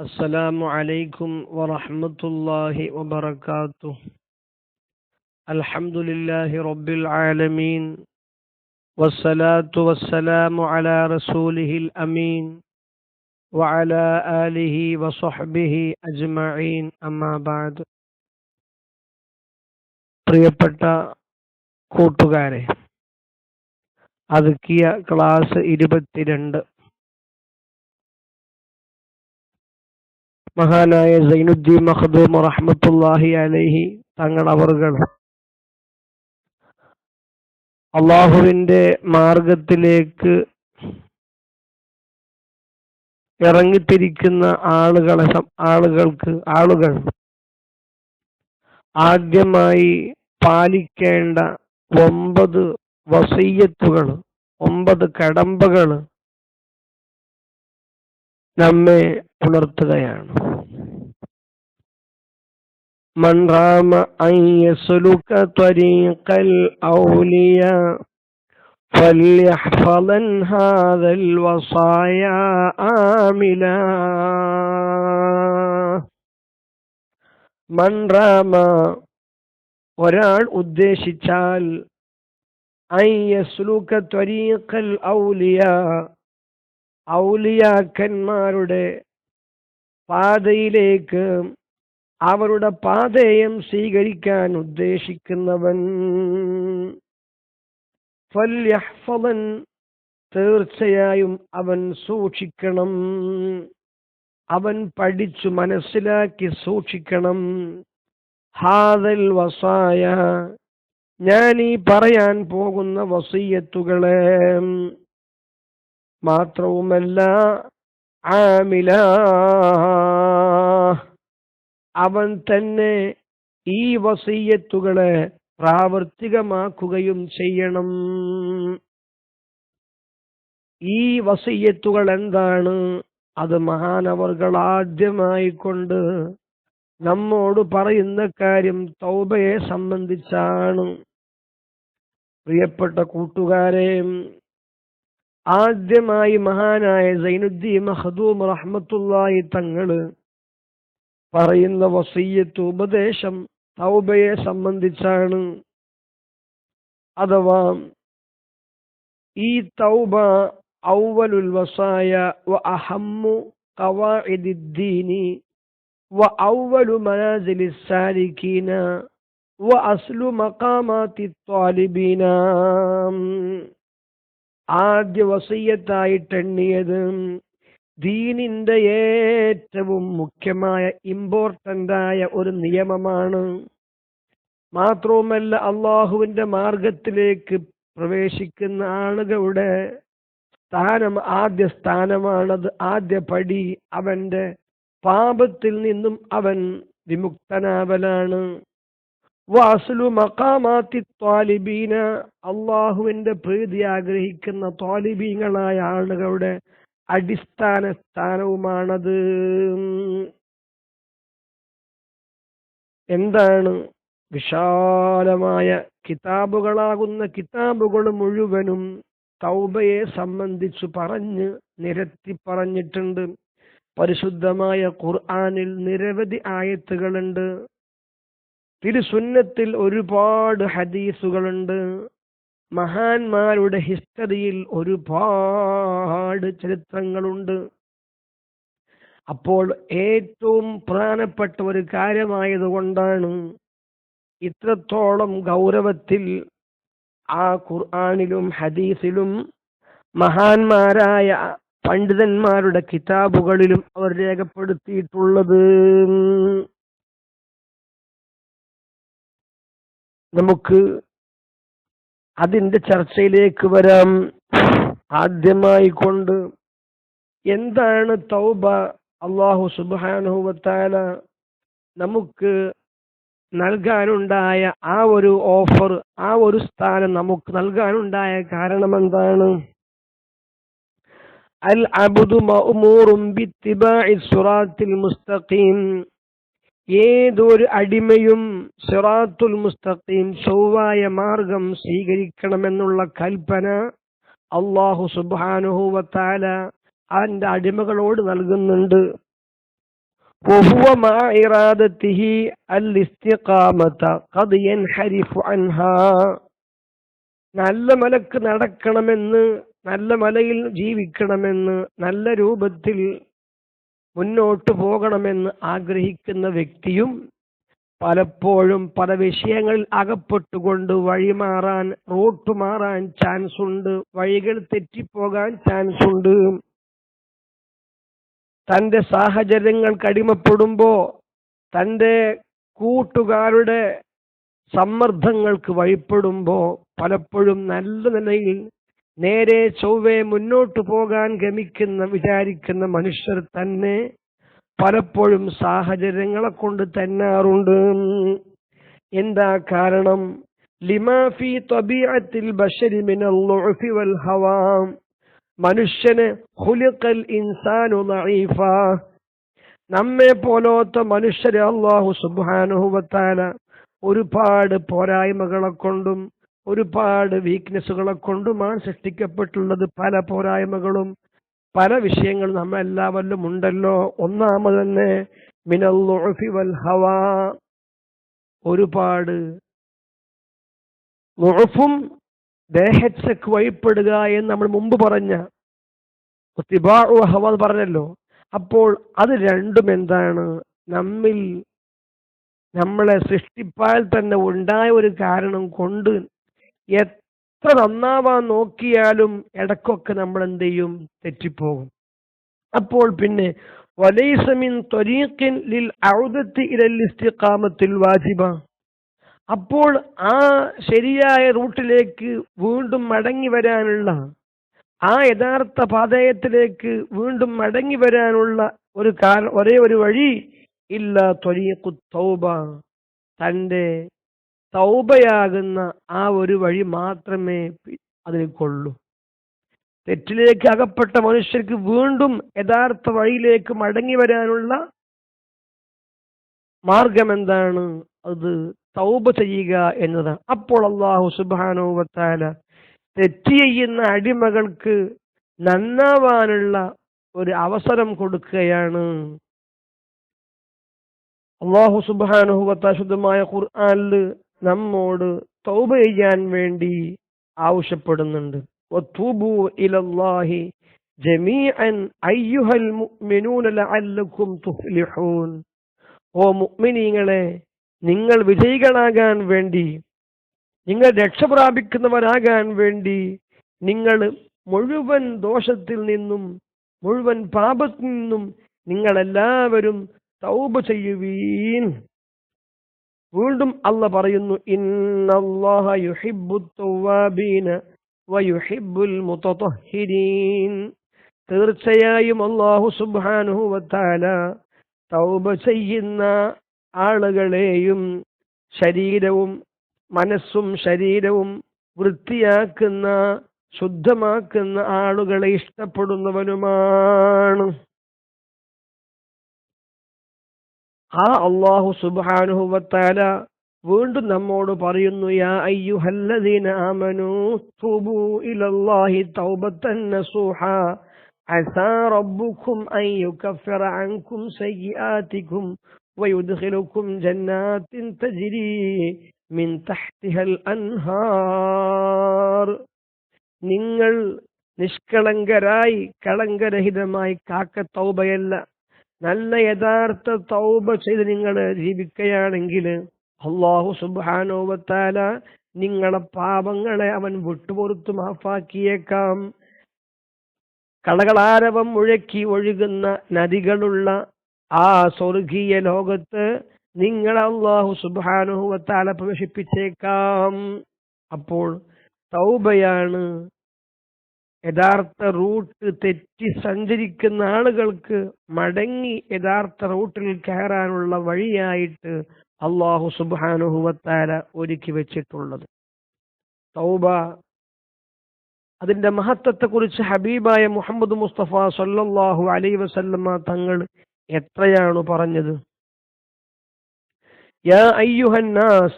السلام عليكم ورحمة الله وبركاته الحمد لله رب العالمين والصلاة والسلام على رسوله الأمين وعلى آله وصحبه أجمعين أما بعد പ്രിയപ്പെട്ട കൂട്ടുകാരെ അതുക്കിയ ക്ലാസ് ഇരുപത്തിരണ്ട് മഹാനായ സൈനുദ്ദീൻ മഹദൂം റഹ്മത്തുല്ലാഹി അലൈഹി തങ്ങൾ അള്ളാഹുവിന്റെ മാർഗത്തിലേക്ക് ഇറങ്ങിത്തിരിക്കുന്ന ആളുകളെ ആളുകൾക്ക് ആളുകൾ ആദ്യമായി പാലിക്കേണ്ട ഒമ്പത് വസയ്യത്തുകൾ ഒമ്പത് കടമ്പകൾ നമ്മെ ഉണർത്തുകയാണ് من رام أن يسلك طريق الأولياء فليحفظن هذا الوصايا آملا من رام ഒരാൾ ഉദ്ദേശിച്ചാൽ ഐ യസ്ലുക ത്വരീഖൽ ഔലിയ ഔലിയാക്കന്മാരുടെ പാതയിലേക്ക് അവരുടെ പാതയം സ്വീകരിക്കാൻ ഉദ്ദേശിക്കുന്നവൻ. ഫല്യഹ്ഫളൻ തീർച്ചയായും അവൻ സൂക്ഷിക്കണം. അവൻ പഠിച്ചു മനസ്സിലാക്കി സൂക്ഷിക്കണം. ഹാദൽ വസായ ഞാൻ ഈ പറയാൻ പോകുന്ന വസീയത്തുകളെ. മാത്രവുമല്ല ആമില. അവൻ തന്നെ ഈ വസീയത്തുകളെ പ്രാവർത്തികമാക്കുകയും ചെയ്യണം. ഈ വസീയത്തുകൾ എന്താണ്? അത് മഹാനവർകൾ ആദ്യമായിക്കൊണ്ട് നമ്മോട് പറയുന്ന കാര്യം തൗബയെ സംബന്ധിച്ചാണ്. പ്രിയപ്പെട്ട കൂട്ടുകാരെ ആദ്യമായി മഹാനായ സൈനുദ്ദീൻ മഹദൂം റഹ്മത്തുള്ളായി തങ്ങൾ പറയുന്ന വസീയത്ത് ഉപദേശം തൗബയെ സംബന്ധിച്ചാണ്. അഥവാ ഈ തൗബ ഔവലുൽ വസായ വ അഹമ്മു ഖവാഇദിദ്ദീനി വ ഔവലു മനാസിലി സാലിക്കീന വ അസ്ലു മക്കാമാത്തി ത്വാലിബീന. ആദ്യ വസീയത്തായിട്ട് എണ്ണിയത് ദീനിന്റെ ഏറ്റവും മുഖ്യമായ ഇമ്പോർട്ടന്റ് ആയ ഒരു നിയമമാണ്. മാത്രവുമല്ല അള്ളാഹുവിന്റെ മാർഗത്തിലേക്ക് പ്രവേശിക്കുന്ന ആളുകളുടെ സ്ഥാനം ആദ്യ സ്ഥാനമാണത്. ആദ്യ പടി അവന്റെ പാപത്തിൽ നിന്നും അവൻ വിമുക്തനാവലാണ്. വാസുലു മക്കാമാത്തി ത്വാലിബീന അള്ളാഹുവിന്റെ പ്രീതി ആഗ്രഹിക്കുന്ന ത്വാലിബീങ്ങളായ ആളുകളുടെ അടിസ്ഥാന സ്ഥാനവുമാണത്. എന്താണ് വിശാലമായ കിതാബുകളാകുന്ന കിതാബുകൾ മുഴുവനും തൗബയെ സംബന്ധിച്ചു പറഞ്ഞ് നിരത്തി പറഞ്ഞിട്ടുണ്ട്. പരിശുദ്ധമായ ഖുർആാനിൽ നിരവധി ആയത്തുകളുണ്ട്. തിരുസുന്നത്തിൽ ഒരുപാട് ഹദീസുകളുണ്ട്. മഹാന്മാരുടെ ഹിസ്റ്ററിയിൽ ഒരുപാട് ചരിത്രങ്ങളുണ്ട്. അപ്പോൾ ഏറ്റവും പ്രധാനപ്പെട്ട ഒരു കാര്യമായതുകൊണ്ടാണ് ഇത്രത്തോളം ഗൗരവത്തിൽ ആ ഖുർആാനിലും ഹദീസിലും മഹാന്മാരായ പണ്ഡിതന്മാരുടെ കിതാബുകളിലും അവർ രേഖപ്പെടുത്തിയിട്ടുള്ളത്. നമുക്ക് അതിന്റെ ചർച്ചയിലേക്ക് വരാം. ആദ്യമായി കൊണ്ട് എന്താണ് തൗബ? അള്ളാഹു സുബാനുഭവത്താല നമുക്ക് നൽകാനുണ്ടായ ആ ഒരു ഓഫർ ആ ഒരു സ്ഥാനം നമുക്ക് നൽകാനുണ്ടായ കാരണം എന്താണ്? അൽ അബുദു മുസ്തഖീം. ഏതൊരു അടിമയും സിറാത്തുൽ മുസ്തഖീം ചൊവ്വായ മാർഗം സ്വീകരിക്കണമെന്നുള്ള കൽപ്പന അള്ളാഹു സുബാനുഹൂവത്താല അതിന്റെ അടിമകളോട് നൽകുന്നുണ്ട്. നല്ല മലക്ക് നടക്കണമെന്ന് നല്ല മലയിൽ ജീവിക്കണമെന്ന് നല്ല രൂപത്തിൽ മുന്നോട്ട് പോകണമെന്ന് ആഗ്രഹിക്കുന്ന വ്യക്തിയും പലപ്പോഴും പല വിഷയങ്ങളിൽ അകപ്പെട്ടുകൊണ്ട് വഴി മാറാൻ റൂട്ട് മാറാൻ ചാൻസ് ഉണ്ട് വഴികൾ തെറ്റിപ്പോകാൻ ചാൻസ് ഉണ്ട് തന്റെ സാഹചര്യങ്ങൾ കടിമപ്പെടുമ്പോൾ തന്റെ കൂട്ടുകാരുടെ സമ്മർദ്ദങ്ങൾക്ക് വഴിപ്പെടുമ്പോ പലപ്പോഴും നല്ല നിലയിൽ നേരെ ചൊവ്വെ മുന്നോട്ടു പോകാൻ ഗമിക്കുന്ന വിചാരിക്കുന്ന മനുഷ്യർ തന്നെ പലപ്പോഴും സാഹചര്യങ്ങളെ കൊണ്ട് തന്നാറുണ്ട്. എന്താ കാരണം? ലിമാഫി തബീഅത്തിൽ ഹവാം. മനുഷ്യന് ഹുലുക്കൽ ഇൻസാനു നൈഫ നമ്മെ പോലോത്ത മനുഷ്യരെ അള്ളാഹു സുബ്ഹാനഹു വതആല ഒരുപാട് പോരായ്മകളെ കൊണ്ടും ഒരുപാട് വീക്ക്നെസ്സുകളെ കൊണ്ടുമാണ് സൃഷ്ടിക്കപ്പെട്ടുള്ളത് പല പോരായ്മകളും പല വിഷയങ്ങളും നമ്മളെല്ലാവരിലും ഉണ്ടല്ലോ. ഒന്നാമത് തന്നെ മിനൽ വൽ ഹവാ. ഒരുപാട് ും ദേഹച്ചക്ക് വഴിപ്പെടുക എന്ന് നമ്മൾ മുമ്പ് പറഞ്ഞ ഹവ പറഞ്ഞല്ലോ. അപ്പോൾ അത് രണ്ടും എന്താണ്? നമ്മിൽ നമ്മളെ സൃഷ്ടിപ്പാൽ തന്നെ ഉണ്ടായ ഒരു കാരണം കൊണ്ട് എത്ര നന്നാവാൻ നോക്കിയാലും ഇടക്കൊക്കെ നമ്മൾ എന്ത് ചെയ്യും? തെറ്റിപ്പോകും. അപ്പോൾ പിന്നെ വലൈസമിൻ ത്വരീഖിൻ ലിൽ ഔദത്തി ഇലൽ ഇസ്തിഖാമത്തിൽ വാജിബ. അപ്പോൾ ആ ശരിയായ റൂട്ടിലേക്ക് വീണ്ടും മടങ്ങി വരാനുള്ള ആ യഥാർത്ഥ പാതയത്തിലേക്ക് വീണ്ടും മടങ്ങി വരാനുള്ള ഒരു കാര ഒരേ ഒരു വഴി ഇല്ല ത്വരീഖു തൗബ. തന്റെ തൗബയാകുന്ന ആ ഒരു വഴി മാത്രമേ അതിന് കൊള്ളൂ. തെറ്റിലേക്ക് അകപ്പെട്ട മനുഷ്യർക്ക് വീണ്ടും യഥാർത്ഥ വഴിയിലേക്ക് മടങ്ങി വരാനുള്ള മാർഗം എന്താണ്? അത് തൗബ ചെയ്യുക എന്നതാണ്. അപ്പോൾ അള്ളാഹു സുബാനോവത്താല തെറ്റ് ചെയ്യുന്ന അടിമകൾക്ക് നന്നാവാനുള്ള ഒരു അവസരം കൊടുക്കുകയാണ്. അള്ളാഹു സുബാനുഹുവത്ത ശുദ്ധമായ ഖുർആനിൽ നമ്മോട് തൗബ ചെയ്യാൻ വേണ്ടി ആവശ്യപ്പെടുന്നുണ്ട്. ഓ മുഅ്മിനീങ്ങളെ നിങ്ങൾ വിജയികളാകാൻ വേണ്ടി നിങ്ങൾ രക്ഷ പ്രാപിക്കുന്നവരാകാൻ വേണ്ടി നിങ്ങൾ മുഴുവൻ ദോഷത്തിൽ നിന്നും മുഴുവൻ പാപത്തിൽ നിന്നും നിങ്ങളെല്ലാവരും തൗബ ചെയ്യുവീൻ. വീണ്ടും അല്ല പറയുന്നു തീർച്ചയായും അള്ളാഹു സുബ്ഹാനഹു വതആല തൗബ ചെയ്യുന്ന ആളുകളെയും ശരീരവും മനസ്സും ശരീരവും വൃത്തിയാക്കുന്ന ശുദ്ധമാക്കുന്ന ആളുകളെ ഇഷ്ടപ്പെടുന്നവനുമാണ്. ആ അള്ളാഹു സുബാനുഹുവത്താല വീണ്ടും നമ്മോട് പറയുന്നു യാ അയ്യുഹല്ലദീന ആമനു തുബു ഇലല്ലാഹി തൗബത്തൻ നസൂഹ അസാ റബ്ബുക്കും അൻ യുകഫിറ അൻകും സയ്യിആതികും വയുദ്ഖിലുക്കും ജന്നാത്തിൻ തജ്രി മിൻ തഹ്തിഹൽ അൻഹാർ. നിങ്ങൾ നിഷ്കളങ്കരായി കളങ്കരഹിതമായി കാക്ക തൗബയല്ല നല്ല യഥാർത്ഥ തൗബ ചെയ്ത് നിങ്ങൾ ജീവിക്കുകയാണെങ്കിൽ അള്ളാഹു സുബാനോവത്താല നിങ്ങളെ പാപങ്ങളെ അവൻ വിട്ടുപുറത്ത് മാഫാക്കിയേക്കാം. കടകളാരവം മുഴക്കി ഒഴുകുന്ന നദികളുള്ള ആ സ്വർഗീയ ലോകത്ത് നിങ്ങൾ അള്ളാഹു സുബാനുഹുവത്താല പ്രവേശിപ്പിച്ചേക്കാം. അപ്പോൾ തൗബയാണ് യഥാർത്ഥ റൂട്ട് തെറ്റി സഞ്ചരിക്കുന്ന ആളുകൾക്ക് മടങ്ങി യഥാർത്ഥ റൂട്ടിൽ കയറാനുള്ള വഴിയായിട്ട് അള്ളാഹു സുബാനുഹുവത്താര ഒരുക്കി വെച്ചിട്ടുള്ളത്. തൗബ അതിന്റെ മഹത്വത്തെക്കുറിച്ച് ഹബീബായ മുഹമ്മദ് മുസ്തഫ സല്ലാഹു അലൈ വസല്ലമ്മ തങ്ങൾ എത്രയാണ് പറഞ്ഞത്? യാ അയ്യുഹന്നാസ്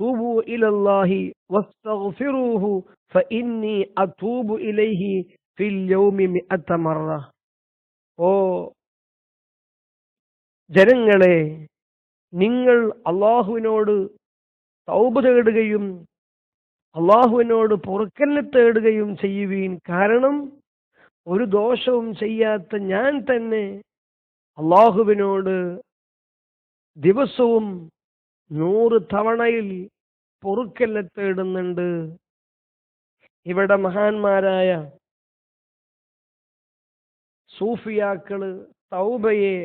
തൂബു ഇലല്ലാഹി വസ്തഗ്ഫിറൂഹു ഫഇന്നി അതൂബു ഇലൈഹി ഫിൽ യൗമി മിഅത്ത മറ. ഓ ജനങ്ങളെ നിങ്ങൾ അള്ളാഹുവിനോട് തൗബ തേടുകയും അള്ളാഹുവിനോട് പൊറുക്കലിനെ തേടുകയും ചെയ്യുവീൻ കാരണം ഒരു ദോഷവും ചെയ്യാത്ത ഞാൻ തന്നെ അള്ളാഹുവിനോട് ദിവസവും നൂറ് തവണയിൽ പൊറുക്കല്ല തേടുന്നുണ്ട്. ഇവിടെ മഹാന്മാരായ സൂഫിയാക്കൾ തൗബയെ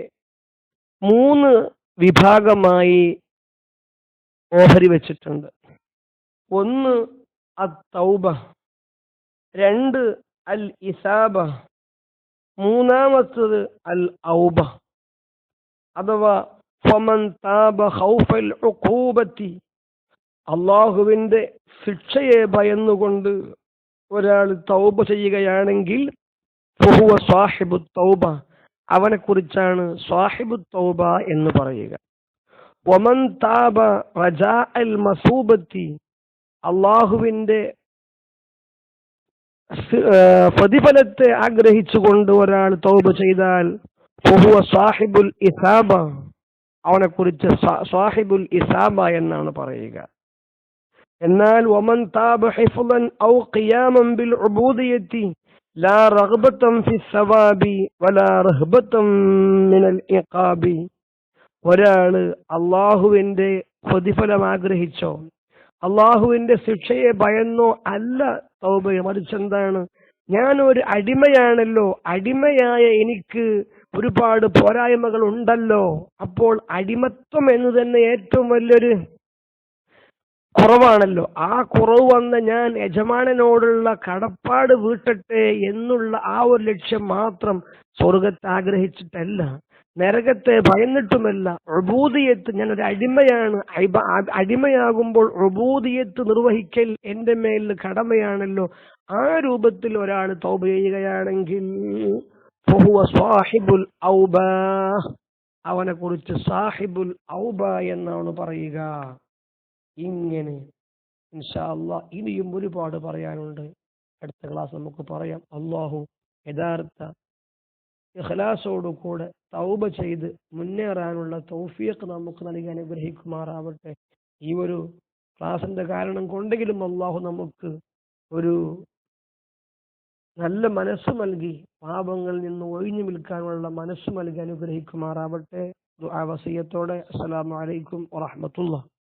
മൂന്ന് വിഭാഗമായി ഓഹരി വെച്ചിട്ടുണ്ട്. ഒന്ന് അത്തൗബ രണ്ട് അൽ ഇസാബ മൂന്നാമത്തത് അൽ ഔബ അഥവാ താബ അള്ളാഹുവിന്റെ ശിക്ഷയെ ഭയന്നുകൊണ്ട് ഒരാൾ തൗബ ചെയ്യുകയാണെങ്കിൽ ഫഹുവ സാഹിബു തൗബ. അവനെ കുറിച്ചാണ് സാഹിബു തൗബ എന്ന് പറയുക. ഒമൻ താബ റജാ അൽ മസൂബത്തി ആ, പ്രതിഫലത്തെ ആഗ്രഹിച്ചുകൊണ്ട് ഒരാൾ തൗബ ചെയ്താൽ ഫുഹുവ സാഹിബുൽ ഇസാബ. അവനെ കുറിച്ച് സാഹിബുൽ ഇസാബ എന്നാണ് പറയുക. എന്നാൽ ഒമൻ താബ ഹിഫുലൻ ഔ ഖിയാമൻ ബിൽ ഉബൂദിയത്തി ലാ റഗ്ബതം ഫി സവാബി വലാ റഹ്ബതം മിനൽ ഇഖാബി. ഒരാൾ അള്ളാഹുവിന്റെ പ്രതിഫലം ആഗ്രഹിച്ചോ? അള്ളാഹുവിന്റെ ശിക്ഷയെ ഭയന്നോ? അല്ല തൗബ മറിച്ച് എന്താണ്? ഞാൻ ഒരു അടിമയാണല്ലോ. അടിമയായ എനിക്ക് ഒരുപാട് പോരായ്മകൾ ഉണ്ടല്ലോ. അപ്പോൾ അടിമത്വം എന്ന് തന്നെ ഏറ്റവും വലിയൊരു കുറവാണല്ലോ. ആ കുറവ് വന്ന ഞാൻ യജമാനനോടുള്ള കടപ്പാട് വീട്ടട്ടെ എന്നുള്ള ആ ഒരു ലക്ഷ്യം മാത്രം സ്വർഗത്തെ ആഗ്രഹിച്ചിട്ടല്ല. നരകത്തെ ഭയന്നിട്ടുമല്ല. ഒബൂദിയത്ത് ഞാൻ ഒരു അടിമയാണ് അടിമയാകുമ്പോൾ റബൂദിയത്ത് നിർവഹിക്കൽ എന്റെ മേലിൽ കടമയാണല്ലോ. ആ രൂപത്തിൽ ഒരാൾ തൗബ ചെയ്യുകയാണെങ്കിൽ സാഹിബുൽ ഔബ. അവനെ കുറിച്ച് സാഹിബുൽ ഔബ എന്നാണ് പറയുക. ഇങ്ങനെ. ഇൻഷാല്ല ഇനിയും ഒരുപാട് പറയാനുണ്ട്. അടുത്ത ക്ലാസ് നമുക്ക് പറയാം. അള്ളാഹു യഥാർത്ഥ ഇഖ്ലാസോടു കൂടെ തൗബ ചെയ്ത് മുന്നേറാനുള്ള തൗഫിയക്ക് നമുക്ക് നൽകി അനുഗ്രഹിക്കുമാറാവട്ടെ. ഈ ഒരു ക്ലാസിന്റെ കാരണം കൊണ്ടെങ്കിലും അള്ളാഹു നമുക്ക് ഒരു നല്ല മനസ്സ് നൽകി പാപങ്ങളിൽ നിന്ന് ഒഴിഞ്ഞു നിൽക്കാനുള്ള മനസ്സ് നൽകി അനുഗ്രഹിക്കുമാറാവട്ടെ. ദുആ അസ്സലാമലൈക്കും വറഹ്മത്തുള്ളാഹി.